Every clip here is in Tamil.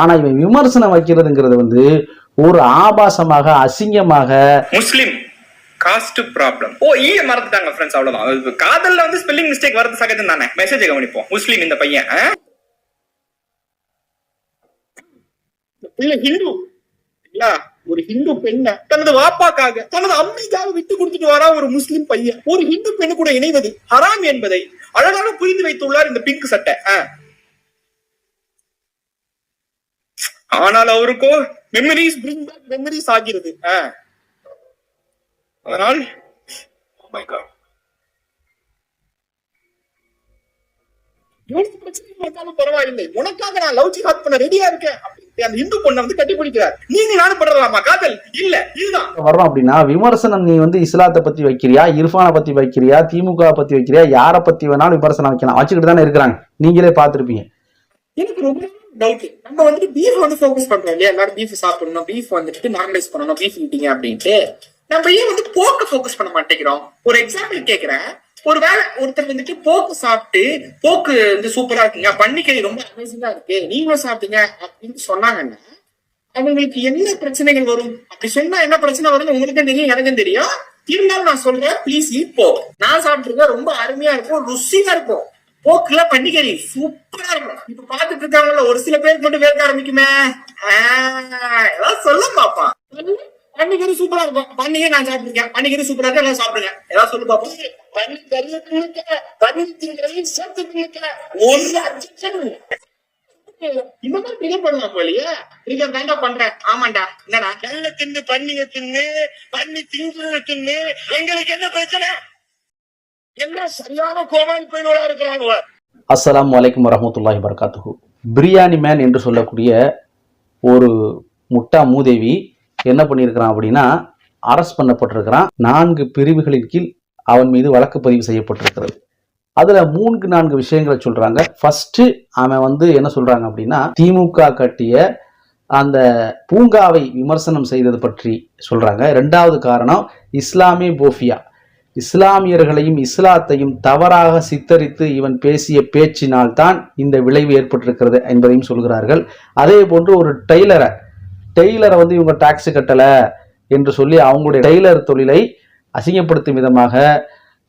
ஆனா இவன் விமர்சனம் வைக்கிறதுங்கிறது வந்து ஒரு ஆபாசமாக அசிங்கமாக. முஸ்லிம் காஸ்ட் ப்ராப்ளம் ஓ ஈய மறந்துட்டாங்க ஃப்ரெண்ட்ஸ் அவ்வளவுதான். அது காதல்ல வந்து ஸ்பெல்லிங் மிஸ்டேக் வரது சகஜம் தானே? மெசேஜ் கவனிப்போம். முஸ்லிம் இந்த பையன்? இல்ல ஹிந்து. இல்ல ஒரு ஹிந்து பெண்ண தனது வாப்பாக்காக தனது அம்மைக்காக விட்டு கொடுத்துட்டு வரா ஒரு முஸ்லிம் பையன். ஒரு ஹிந்து பெண்ணு கூட இணைவது ஹராம் என்பதை அழகாக புரிந்து வைத்துள்ளார் இந்த பிங்க் சட்டை ஆனால் அவருக்கோ மெமரிஸ் பிரிங் பேக் மெமரிஸ் ஆகிறது. அதனால் oh பரவாயில்லை. உனக்காக நான் லவ் ஜிஹாத் பண்ண ரெடியா இருக்கேன் அந்த இந்து பொண்ணை வந்து கட்டி பிடிக்கிறார். நீங்க நானும் பண்றலாமா காதல். இல்ல இதுதான். வர்றோம் அப்படின்னா விமர்சனம் நீ வந்து இஸ்லாத்தை பத்தி வைக்கிறியா? இர்ஃபானை பத்தி வைக்கிறியா? திமுக பத்தி வைக்கிறியா? யாரை பத்தி வேணாலும் விமர்சனம் வைக்கலாம். வச்சுக்கிட்டு தானே இருக்கிறாங்க. நீங்களே பார்த்திருப்பீங்க. எனக்கு ரொம்ப டவுட் நம்ம வந்துட்டு பீஃப் வந்து ஃபோக்கஸ் பண்றோம் இல்லையா? எல்லாரும் பீஃப் சாப்பிடணும் பீஃப் வந்துட்டு நார்மலைஸ் பண்ணணும் பீஃப் ஈட்டிங்க அப்படின்ட்டு. நம்ம ஏன் வந்து போக்க ஃபோக்கஸ் பண்ண மாட்டேங்கிறோம்? ஒரு எக்ஸாம்பிள் கேக்குறேன். ஒரு வேளை ஒருத்தர் வந்துட்டு போக்கு சாப்பிட்டு போக்கு வந்து சூப்பரா இருக்குங்க பன்னிக்கறி ரொம்ப அமேசிங்கா இருக்கு நீங்களும் சாப்பிட்டீங்க அப்படின்னு சொன்னாங்கன்னா அவங்களுக்கு என்ன பிரச்சனைகள் வரும்? அப்படி சொன்னா என்ன பிரச்சனை வரும்னு உங்களுக்கும் தெரியும் எனக்கும் தெரியும். இருந்தாலும் நான் சொல்றேன் ப்ளீஸ் ஈட் போக் நான் சாப்பிட்டுருக்கேன் ரொம்ப அருமையா இருக்கும் ருசியா இருக்கும். போக்குல பண்டிகை. சூப்பரா இருக்கும். இப்ப பாத்துட்டு இருக்காங்கல்ல ஒரு சில பேருக்கு மட்டும் வேர்க்க ஆரம்பிக்குமே. ஏதாவது சொல்ல பாப்பா. பண்டிகை சூப்பரா இருக்கும். பண்டிகை நான் சாப்பிட்டுருக்கேன். பண்டிகை சூப்பரா இருக்கு. எல்லாம் சாப்பிடுங்க ஏதாவது சொல்லு பாப்போம் பண்டிகை தின்னுக்க, சேர்த்து தின்னுக்க. ஒரு இல்ல. இந்த மாதிரி டிலே பண்ணலாம் போலியே நீங்க தாண்டா பண்றேன். ஆமாண்டா. என்னடா? நல்ல தின்னு பண்ணிய தின்னு பண்ணி திங்கு தின்னு எங்களுக்கு என்ன பிரச்சனை? என்ன சரியான கோமான் பெண்ணோட இருக்கிறாங்க அஸ்லாம் வலைக்கம் வரமத்துல்லாஹி வரகாத்துஹு பிரியாணி மேன் என்று சொல்லக்கூடிய ஒரு முட்டா மூதேவி என்ன பண்ணியிருக்கிறான் அப்படின்னா அரஸ்ட் பண்ணப்பட்டிருக்கிறான். நான்கு பிரிவுகளின் கீழ் அவன் மீது வழக்கு பதிவு செய்யப்பட்டிருக்கிறது. அதுல மூன்று நான்கு விஷயங்களை சொல்றாங்க. ஃபர்ஸ்ட் அவன் வந்து என்ன சொல்றாங்க அப்படின்னா திமுக கட்டிய அந்த பூங்காவை விமர்சனம் செய்தது பற்றி சொல்றாங்க. ரெண்டாவது காரணம் இஸ்லாமிய போஃபியா. இஸ்லாமியர்களையும் இஸ்லாத்தையும் தவறாக சித்தரித்து இவன் பேசிய பேச்சினால்தான் இந்த விளைவு ஏற்பட்டிருக்கிறது என்பதையும் சொல்கிறார்கள். அதே போன்று ஒரு டெய்லரை டெய்லரை வந்து இவங்க டாக்ஸ் கட்டலை என்று சொல்லி அவங்களுடைய டெய்லர் தொழிலை அசிங்கப்படுத்தும் விதமாக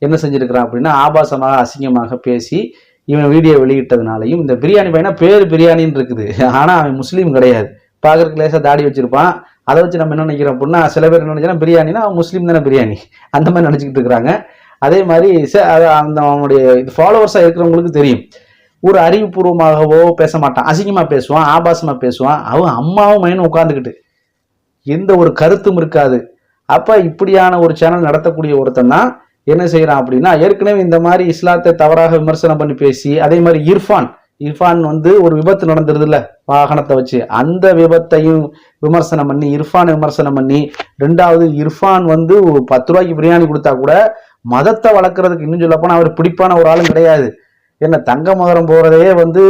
என்ன செஞ்சிருக்கிறான் அப்படின்னா ஆபாசமாக அசிங்கமாக பேசி இவன் வீடியோ வெளியிட்டதுனாலையும் இந்த பிரியாணி பையனா பேர் பிரியாணின்னு இருக்குது. ஆனால் அவன் முஸ்லீம் கிடையாது. பார்க்கறதுக்கு லேசாக தாடி வச்சிருப்பான். அதை வச்சு நம்ம என்ன நினைக்கிறோம் அப்படின்னா சில பேர் என்ன நினைக்கிறோம் பிரியாணினா அவன் முஸ்லீம் தானே பிரியாணி. அந்த மாதிரி நினச்சிக்கிட்டு இருக்கிறாங்க. அதே மாதிரி ச- அந்த அவனுடைய ஃபாலோவர்ஸாக இருக்கிறவங்களுக்கு தெரியும். ஒரு அறிவுபூர்வமாகவோ பேச மாட்டான். அசிங்கமாக பேசுவான் ஆபாசமாக பேசுவான். அவன் அம்மாவும் மைனும் உட்காந்துக்கிட்டு எந்த ஒரு கருத்தும் இருக்காது. அப்போ இப்படியான ஒரு சேனல் நடத்தக்கூடிய ஒருத்தன் தான் என்ன செய்கிறான் அப்படின்னா ஏற்கனவே இந்த மாதிரி இஸ்லாத்தை தவறாக விமர்சனம் பண்ணி பேசி அதே மாதிரி இர்ஃபான். இர்ஃபான் வந்து ஒரு விபத்து நடந்துருதுல்ல? வாகனத்தை வச்சு. அந்த விபத்தையும் விமர்சனம் பண்ணி இர்ஃபானை விமர்சனம் பண்ணி ரெண்டாவது இர்ஃபான் வந்து ஒரு பத்து ரூபாய்க்கு பிரியாணி கொடுத்தா கூட மதத்தை வளர்க்குறதுக்கு இன்னும் சொல்லப்போனால் அவர் பிடிப்பான ஒரு ஆளும் கிடையாது. என்ன தங்க மகரம் போகிறதே வந்து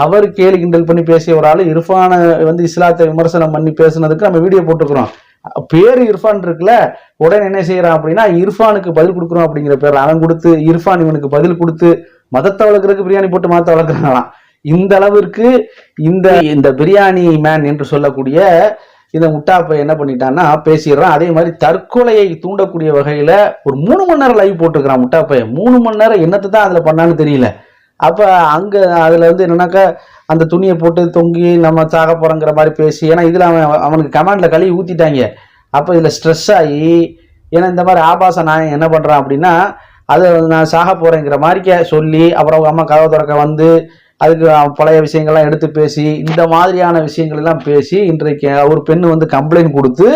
அவர் கேலி கிண்டல் பண்ணி பேசிய ஒரு ஆள் இர்ஃபானை வந்து இஸ்லாத்தை விமர்சனம் பண்ணி பேசுனதுக்கு நம்ம வீடியோ போட்டுக்கிறோம் பேர் இர்ஃபான் இருக்குல்ல உடனே என்ன செய்யறான் அப்படின்னா இர்ஃபானுக்கு பதில் கொடுக்குறோம் அப்படிங்கிற பேர் அவன் கொடுத்து இர்ஃபான் இவனுக்கு பதில் கொடுத்து மதத்தை வளர்க்குறதுக்கு பிரியாணி போட்டு மதத்தை வளர்க்குறாங்களாம் இந்த அளவிற்கு இந்த இந்த பிரியாணி மேன் என்று சொல்லக்கூடிய இந்த முட்டாப்பை என்ன பண்ணிட்டான்னா பேசிடுறான். அதே மாதிரி தற்கொலையை தூண்டக்கூடிய வகையில ஒரு மூணு மணி நேரம் லைவ் போட்டுருக்கிறான் முட்டாப்பை மூணு மணி நேரம் என்னத்தை தான் அதில் பண்ணான்னு தெரியல. அப்போ அங்கே அதில் வந்து என்னன்னாக்கா அந்த துணியை போட்டு தொங்கி நம்ம சாக போகிறோங்கிற மாதிரி பேசி ஏன்னா இதில் அவன் அவனுக்கு கமாண்ட்ல கழுவி ஊற்றிட்டாங்க அப்போ இதில் ஸ்ட்ரெஸ் ஆகி ஏன்னா இந்த மாதிரி ஆபாச நாயன் என்ன பண்ணுறான் அப்படின்னா அது நான் சாக போகிறேங்கிற மாதிரிக்க சொல்லி அப்புறம் அவங்க அம்மா கதவை திறக்க வந்து அதுக்கு பழைய விஷயங்கள்லாம் எடுத்து பேசி இந்த மாதிரியான விஷயங்கள்லாம் பேசி இன்றைக்கு ஒரு பெண்ணு வந்து கம்ப்ளைண்ட் கொடுத்து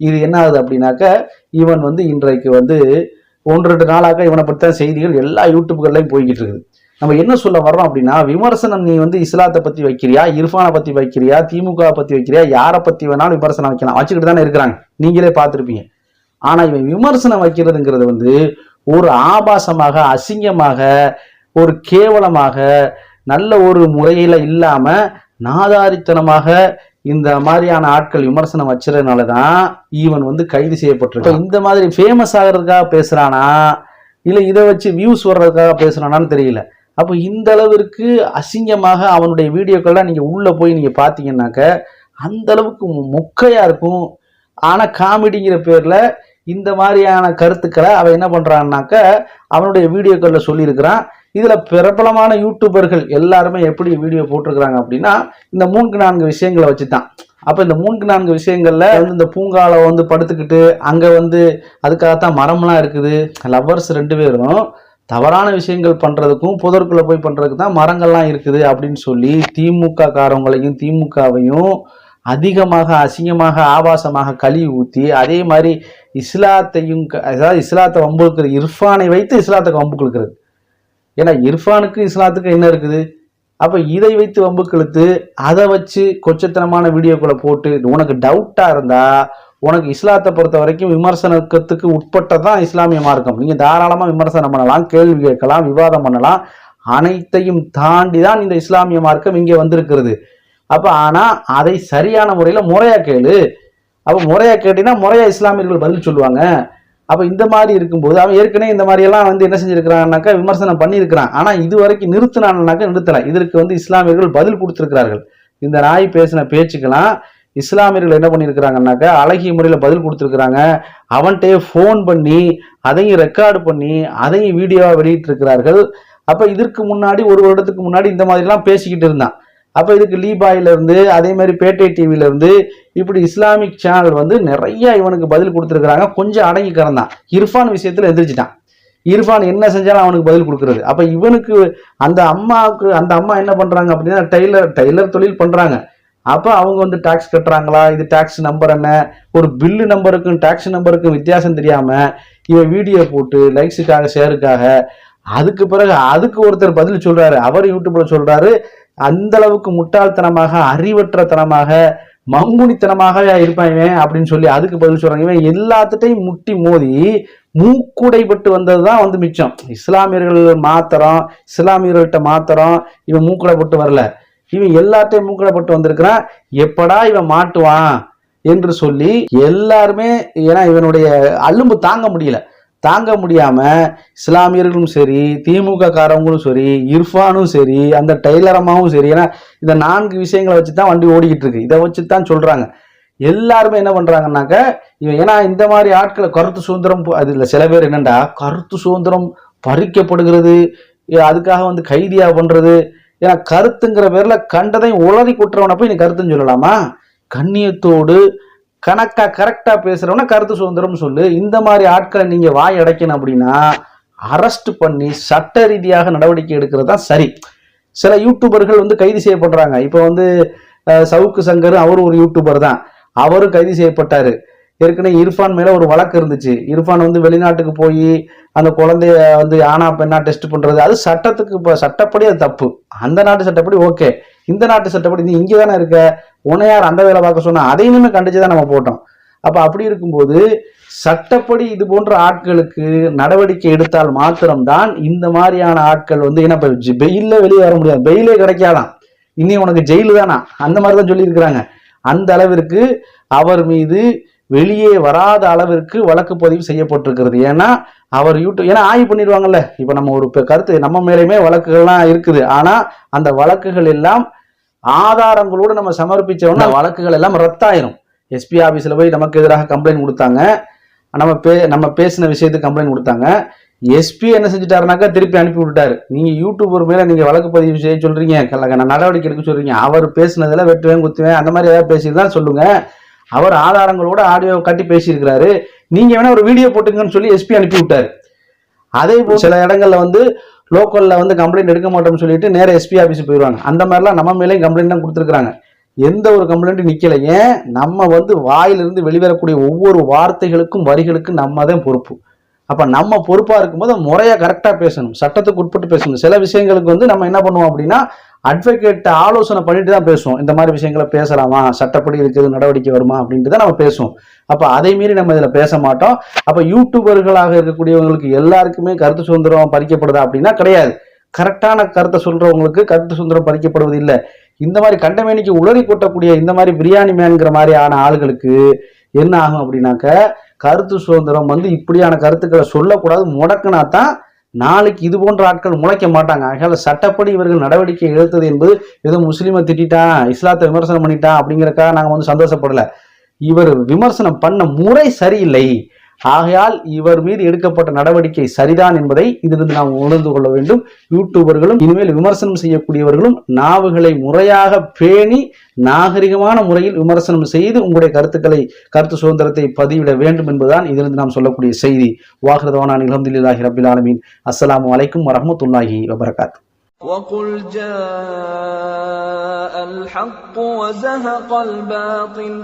இது என்ன ஆகுது அப்படின்னாக்க இவன் வந்து இன்றைக்கு வந்து ஒன்று ரெண்டு நாளாக இவனை பற்றி தான் செய்திகள் எல்லா யூடியூப்கள்லையும் போய்கிட்டு இருக்குது. நம்ம என்ன சொல்ல வர்றோம் அப்படின்னா விமர்சனம் நீ வந்து இஸ்லாத்தை பற்றி வைக்கிறியா இர்ஃபானை பற்றி வைக்கிறியா திமுக பற்றி வைக்கிறியா யாரை பற்றி வேணாலும் விமர்சனம் வைக்கலாம். வச்சுக்கிட்டு தானே இருக்கிறாங்க. நீங்களே பார்த்துருப்பீங்க. ஆனா இவன் விமர்சனம் வைக்கிறதுங்கிறது வந்து ஒரு ஆபாசமாக அசிங்கமாக ஒரு கேவலமாக நல்ல ஒரு முறையில இல்லாம நாதாரித்தனமாக இந்த மாதிரியான ஆட்கள் விமர்சனம் வச்சதுனால தான் இவன் வந்து கைது செய்யப்பட்டிருக்கான். இந்த மாதிரி ஃபேமஸ் ஆகிறதுக்காக பேசுறானா? இல்ல இதை வச்சு வியூஸ் வர்றதுக்காக பேசுறானான்னு தெரியல. அப்போ இந்த அளவிற்கு அசிங்கமாக அவனுடைய வீடியோக்கள்லாம் நீங்கள் உள்ளே போய் நீங்கள் பார்த்தீங்கன்னாக்க அந்த அளவுக்கு மொக்கையாக இருக்கும். ஆனால் காமெடிங்கிற பேரில் இந்த மாதிரியான கருத்துக்களை அவன் என்ன பண்ணுறான்னாக்க அவனுடைய வீடியோக்களில் சொல்லியிருக்கிறான். இதில் பிரபலமான யூடியூபர்கள் எல்லாருமே எப்படி வீடியோ போட்டிருக்கிறாங்க அப்படின்னா இந்த மூன்று நான்கு விஷயங்களை வச்சு தான் அப்போ இந்த மூன்று நான்கு விஷயங்களில் வந்து இந்த பூங்கால வந்து படுத்துக்கிட்டு அங்கே வந்து அதுக்காகத்தான் மரம்லாம் இருக்குது லவ்வர்ஸ் ரெண்டு பேரும் தவறான விஷயங்கள் பண்ணுறதுக்கும் புதற்குள்ளே போய் பண்ணுறதுக்கு தான் மரங்கள்லாம் இருக்குது அப்படின்னு சொல்லி திமுக காரவங்களையும் திமுகவையும் அதிகமாக அசிங்கமாக ஆபாசமாக கழுவி ஊற்றி அதே மாதிரி இஸ்லாத்தையும் க- அதாவது இஸ்லாத்தை வம்புழுக்கிற இர்ஃபானை வைத்து இஸ்லாத்தை வம்பு கொடுக்கிறது ஏன்னா இர்ஃபானுக்கு இஸ்லாத்துக்கு என்ன இருக்குது? அப்போ இதை வைத்து வம்பு கழுத்து அதை வச்சு கொச்சத்தனமான வீடியோக்களை போட்டு உனக்கு டவுட்டாக இருந்தால் உனக்கு இஸ்லாத்தை பொறுத்த வரைக்கும் விமர்சனத்துக்கு உட்பட்டதான் இஸ்லாமிய மார்க்கம். நீங்கள் தாராளமாக விமர்சனம் பண்ணலாம் கேள்வி கேட்கலாம் விவாதம் பண்ணலாம். அனைத்தையும் தாண்டி தான் இந்த இஸ்லாமிய மார்க்கம் இங்கே வந்திருக்கிறது. அப்போ ஆனால் அதை சரியான முறையில் முறையாக கேளு. அப்போ முறையாக கேட்டீங்கன்னா முறையாக இஸ்லாமியர்கள் பதில் சொல்லுவாங்க. அப்போ இந்த மாதிரி இருக்கும்போது அவன் ஏற்கனவே இந்த மாதிரியெல்லாம் வந்து என்ன செஞ்சுருக்கிறான்னாக்கா விமர்சனம் பண்ணியிருக்கிறான். ஆனால் இது வரைக்கும் நிறுத்தினான்னாக்கா நிறுத்தலை. இதற்கு வந்து இஸ்லாமியர்கள் பதில் கொடுத்துருக்கிறார்கள். இந்த நாய் பேசின பேச்சுக்கெல்லாம் இஸ்லாமியர்கள் என்ன பண்ணியிருக்கிறாங்கன்னாக்கா அழகிய முறையில் பதில் கொடுத்துருக்குறாங்க. அவன்கிட்டயே ஃபோன் பண்ணி அதையும் ரெக்கார்டு பண்ணி அதையும் வீடியோவாக வெளியிட்டிருக்கிறார்கள். அப்போ இதற்கு முன்னாடி ஒரு வருடத்துக்கு முன்னாடி இந்த மாதிரிலாம் பேசிக்கிட்டு இருந்தான். அப்போ இதுக்கு லீபாயிலேருந்து அதே மாதிரி பேட்டை டிவியிலேருந்து இருந்து இப்படி இஸ்லாமிக் சேனல் வந்து நிறைய இவனுக்கு பதில் கொடுத்துருக்குறாங்க. கொஞ்சம் அடங்கி தான். இர்ஃபான் விஷயத்தில் எந்திரிச்சிட்டான் இர்ஃபான் என்ன செஞ்சாலும் அவனுக்கு பதில் கொடுக்குறது. அப்போ இவனுக்கு அந்த அம்மாவுக்கு அந்த அம்மா என்ன பண்ணுறாங்க அப்படின்னா டெய்லர் டெய்லர் தொழில் பண்ணுறாங்க அப்போ அவங்க வந்து டேக்ஸ் கட்டுறாங்களா? இது டேக்ஸ் நம்பர் என்ன? ஒரு பில்லு நம்பருக்கும் டேக்ஸ் நம்பருக்கும் வித்தியாசம் தெரியாமல் இவன் வீடியோ போட்டு லைக்ஸுக்காக ஷேருக்காக அதுக்கு பிறகு அதுக்கு ஒருத்தர் பதில் சொல்கிறாரு அவர் யூடியூப்பில் சொல்கிறாரு அந்த அளவுக்கு முட்டாள்தனமாக அறிவற்றத்தனமாக மங்குனித்தனமாக இருப்பான் இவன் அப்படின்னு சொல்லி அதுக்கு பதில் சொல்றாங்க. இவன் எல்லாத்துட்டையும் முட்டி மோதி மூக்குடைப்பட்டு வந்தது தான் வந்து மிச்சம். இஸ்லாமியர்கள் மாத்திரம் இஸ்லாமியர்கள்ட்ட மாத்திரம் இவன் மூக்குடைப்பட்டு வரல. இவன் எல்லாத்தையும் மூக்குடைப்பட்டு வந்திருக்கிறான். எப்படா இவன் மாட்டுவான் என்று சொல்லி எல்லாருமே ஏன்னா இவனுடைய அலும்பு தாங்க முடியல. தாங்க முடியாமல் இஸ்லாமியர்களும் சரி திமுக காரவங்களும் சரி இர்ஃபானும் சரி அந்த டெய்லரமாவும் சரி ஏன்னா இந்த நான்கு விஷயங்களை வச்சு தான் வண்டி ஓடிக்கிட்டு இருக்கு இதை வச்சு தான் சொல்கிறாங்க எல்லாருமே என்ன பண்ணுறாங்கனாக்க இவன் ஏன்னா இந்த மாதிரி ஆட்களை கருத்து சுதந்திரம் அது இல்லை சில பேர் என்னண்டா கருத்து சுதந்திரம் பறிக்கப்படுகிறது ஏ, அதுக்காக வந்து கைதியாக பண்ணுறது ஏன்னா கருத்துங்கிற பேரில் கண்டதையும் உளறி குற்றவனை போய் நீ கருத்துன்னு சொல்லலாமா? கண்ணியத்தோடு கணக்காக கரெக்டாக பேசுகிறவனா கருத்து சுதந்திரம் சொல்லு. இந்த மாதிரி ஆட்களை நீங்கள் வாய் அடைக்கணும் அப்படின்னா அரெஸ்ட் பண்ணி சட்ட ரீதியாக நடவடிக்கை எடுக்கிறது தான் சரி. சில யூடியூபர்கள் வந்து கைது செய்யப்படுறாங்க. இப்போ வந்து சவுக்கு சங்கர் அவரும் ஒரு யூடியூபர் தான். அவரும் கைது செய்யப்பட்டார். ஏற்கனவே இர்ஃபான் மேலே ஒரு வழக்கு இருந்துச்சு. இர்ஃபான் வந்து வெளிநாட்டுக்கு போய் அந்த குழந்தைய வந்து ஆனா பெண்ணா டெஸ்ட் பண்ணுறது அது சட்டத்துக்கு இப்போ சட்டப்படி அது தப்பு. அந்த நாட்டு சட்டப்படி ஓகே இந்த நாட்டு சட்டப்படி நீ இங்கே தானே இருக்க? உனையார் அந்த வேலை பார்க்க சொன்னா அதையுமே கண்டிச்சு தான் நம்ம போட்டோம். அப்போ அப்படி இருக்கும்போது சட்டப்படி இது போன்ற ஆட்களுக்கு நடவடிக்கை எடுத்தால் மாத்திரம்தான் இந்த மாதிரியான ஆட்கள் வந்து என்ன இப்ப வெளியே வர முடியாது. பெயிலே கிடைக்காதான் இனி உனக்கு ஜெயிலு தானா? அந்த மாதிரி தான் சொல்லியிருக்கிறாங்க. அந்த அளவிற்கு அவர் மீது வெளியே வராத அளவிற்கு வழக்கு பதிவு செய்யப்பட்டிருக்கிறது. ஏன்னா அவர் யூடியூப் ஏன்னா ஆய்வு பண்ணிடுவாங்கல்ல. இப்போ நம்ம ஒரு கருத்து நம்ம மேலேயுமே வழக்குகள்லாம் இருக்குது. ஆனால் அந்த வழக்குகள் எல்லாம் ஆதாரங்களோடு நம்ம சமர்ப்பிச்சோம்னா வழக்குகள் எல்லாம் ரத்தாயிரும். எஸ்பி ஆஃபீஸில் போய் நமக்கு எதிராக கம்ப்ளைண்ட் கொடுத்தாங்க. நம்ம பே நம்ம பேசின விஷயத்துக்கு கம்ப்ளைண்ட் கொடுத்தாங்க. எஸ்பி என்ன செஞ்சுட்டாருனாக்கா திருப்பி அனுப்பி விட்டாரு நீங்க யூடியூபர் மேல நீங்க வழக்கு பதிவு செய்ய சொல்றீங்க. நான் நடவடிக்கை எடுக்க சொல்றீங்க. அவர் பேசுனதுல வெட்டுவேன் குத்துவேன் அந்த மாதிரி ஏதாவது பேசியிருந்தா சொல்லுங்க. அவர் ஆதாரங்களோட ஆடியோ கட்டி பேசியிருக்கிறாரு. நீங்க வேணா ஒரு வீடியோ போட்டுங்கன்னு சொல்லி எஸ்பி அனுப்பி விட்டாரு. அதே போல் சில இடங்கள்ல வந்து லோக்கலில் வந்து கம்ப்ளைண்ட் எடுக்க மாட்டோம்னு சொல்லிட்டு நேராக எஸ்பி ஆஃபீஸ் போயிடுவாங்க அந்த மாதிரிலாம் நம்ம மேலேயும் கம்ப்ளைண்ட் தான் கொடுத்துருக்காங்க. எந்த ஒரு கம்ப்ளைண்ட்டும் நிக்கல. ஏன்? நம்ம வந்து வாயிலிருந்து வெளிவரக்கூடிய ஒவ்வொரு வார்த்தைகளுக்கும் வரிகளுக்கும் நம்ம தான் பொறுப்பு. அப்போ நம்ம பொறுப்பாக இருக்கும்போது முறையாக கரெக்டாக பேசணும். சட்டத்துக்கு உட்பட்டு பேசணும். சில விஷயங்களுக்கு வந்து நம்ம என்ன பண்ணுவோம் அப்படின்னா அட்வொகேட் ஆலோசனை பண்ணிட்டு தான் பேசுவோம். இந்த மாதிரி விஷயங்களை பேசலாமா? சட்டப்படி இருக்குது நடவடிக்கை வருமா? அப்படின்ட்டு தான் நம்ம பேசுவோம். அப்போ அதை மீறி நம்ம இதில் பேச மாட்டோம். அப்போ யூடியூபர்களாக இருக்கக்கூடியவங்களுக்கு எல்லாருக்குமே கருத்து சுதந்திரம் பறிக்கப்படுதா அப்படின்னா கிடையாது. கரெக்டான கருத்தை சொல்றவங்களுக்கு கருத்து சுதந்திரம் பறிக்கப்படுவது இல்லை. இந்த மாதிரி கண்டமேனிக்கு உளறி கொட்டக்கூடிய இந்த மாதிரி பிரியாணி மேன்கிற மாதிரியான ஆளுகளுக்கு என்ன ஆகும் அப்படின்னாக்க கருத்து சுதந்திரம் வந்து இப்படியான கருத்துக்களை சொல்லக்கூடாது முடக்குனா தான் நாளைக்கு இது போன்ற ஆட்கள் முளைக்க மாட்டாங்க. ஆகையால் சட்டப்படி இவர்கள் நடவடிக்கை எடுத்தது என்பது ஏதோ முஸ்லீமை திட்டான் இஸ்லாத்தை விமர்சனம் பண்ணிட்டான் அப்படிங்கிறக்காக நாங்க வந்து சந்தோஷப்படல. இவர் விமர்சனம் பண்ண முறை சரியில்லை. ஆகையால் இவர் மீது எடுக்கப்பட்ட நடவடிக்கை சரிதான் என்பதை இதிலிருந்து நாம் உணர்ந்து கொள்ள வேண்டும் யூடியூபர்களும் இனிமேல் விமர்சனம் செய்யக்கூடியவர்களும் நாவுகளை முறையாக பேணி நாகரிகமான முறையில் விமர்சனம் செய்து உங்களுடைய கருத்துக்களை கருத்து சுதந்திரத்தை பதிவிட வேண்டும் என்பதுதான் இதிலிருந்து நாம் சொல்லக்கூடிய செய்தி வாகிருதவான நிலந்தில்லாஹி ரபில் ஆலமீன் அஸ்ஸலாமு அலைக்கும் வரஹ்மத்துல்லாஹி வபரகாத் وقل جاء الحق وزهق الباطل